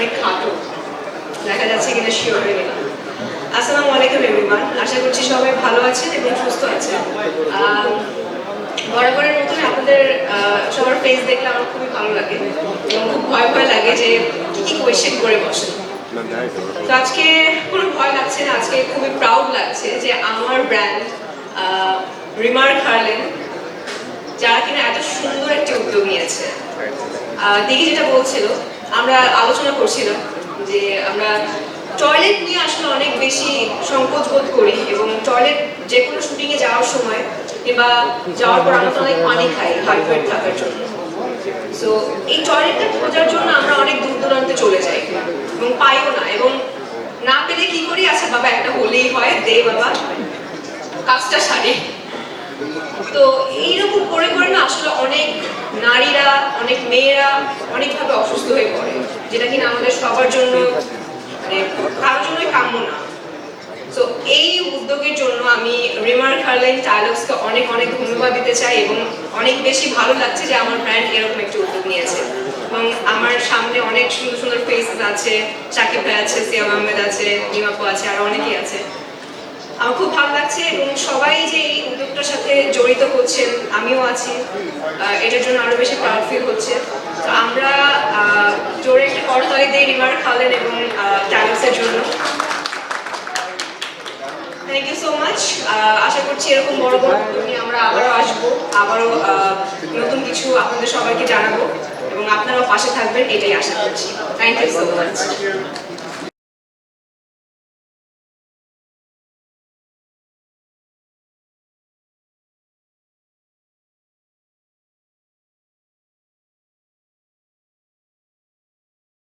অনেক খাটো। দেখা যাচ্ছে কিনা শিওর হয়ে গেলাম। আসসালামু আলাইকুম এভরিওয়ান আশা করছি সবাই ভালো আছেন এবং সুস্থ আছেন। বরাবরের মতন আপনাদের সবার ফেস দেখলে আমার খুবই ভালো লাগে এবং খুব ভয় ভয় লাগে যে কি কি কোয়েশ্চেন করে বসেন। তো আজকে কোনো ভয় লাগছে না, আজকে খুবই প্রাউড লাগছে যে আমার ব্র্যান্ড রিমার্ক হারলেন যারা কিনা এত সুন্দর একটি উদ্যোগ নিয়েছে। দিঘি যেটা বলছিল আমরা আলোচনা করছিলাম যে আমরা টয়লেট নিয়ে আসলে অনেক বেশি সংকোচ বোধ করি এবং টয়লেট যে কোনো শুটিংয়ে যাওয়ার সময় কিংবা যাওয়ার পর আমরা তো অনেক পানি খাই হাইড্রেট থাকার জন্য। সো এই টয়লেটটা খোঁজার জন্য আমরা অনেক দূর দূরান্তে চলে যাই এবং পাইও না এবং না পেলে কি করি? আচ্ছা বাবা, একটা হলেই হয়, দে বাবা, কাজটা সারি। তো এইরকম করে করে না আসলে অনেক নারীরা, অনেক মেয়েরা অনেকভাবে অসুস্থ হয়ে পড়ে, যেটা কিনা আমাদের সবার জন্য মানে কারোর জন্যই কাম্য না। তো এই উদ্যোগের জন্য আমি রিমার্ক হারলাইন টাইলক্সকে অনেক অনেক ধন্যবাদ দিতে চাই এবং অনেক বেশি ভালো লাগছে যে আমার ব্র্যান্ড এরকম একটি উদ্যোগ নিয়েছে। এবং আমার সামনে অনেক সুন্দর সুন্দর ফেসেস আছে, সাকিব ভাই আছে সিয়াম আহমেদ আছে, নিমাপু আছে, আর অনেকেই আছে। আমার খুব ভালো লাগছে এবং সবাই যে এই উদ্যোগটার সাথে জড়িত হচ্ছেন, আমিও আছি। এটার জন্য আরও বেশি প্রাউড ফিল হচ্ছে। তো আমরা জোরে একটা করতালি দিই রিমার্ক খালেন এবং ট্যালেন্টসের জন্য। থ্যাংক ইউ সো মাচ আশা করছি এরকম বড় বড় উদ্যোগ আমরা আবারও আসব, আবারও নতুন কিছু আপনাদের সবাইকে জানাব এবং আপনারাও পাশে থাকবেন, এটাই আশা করছি। Thank you so much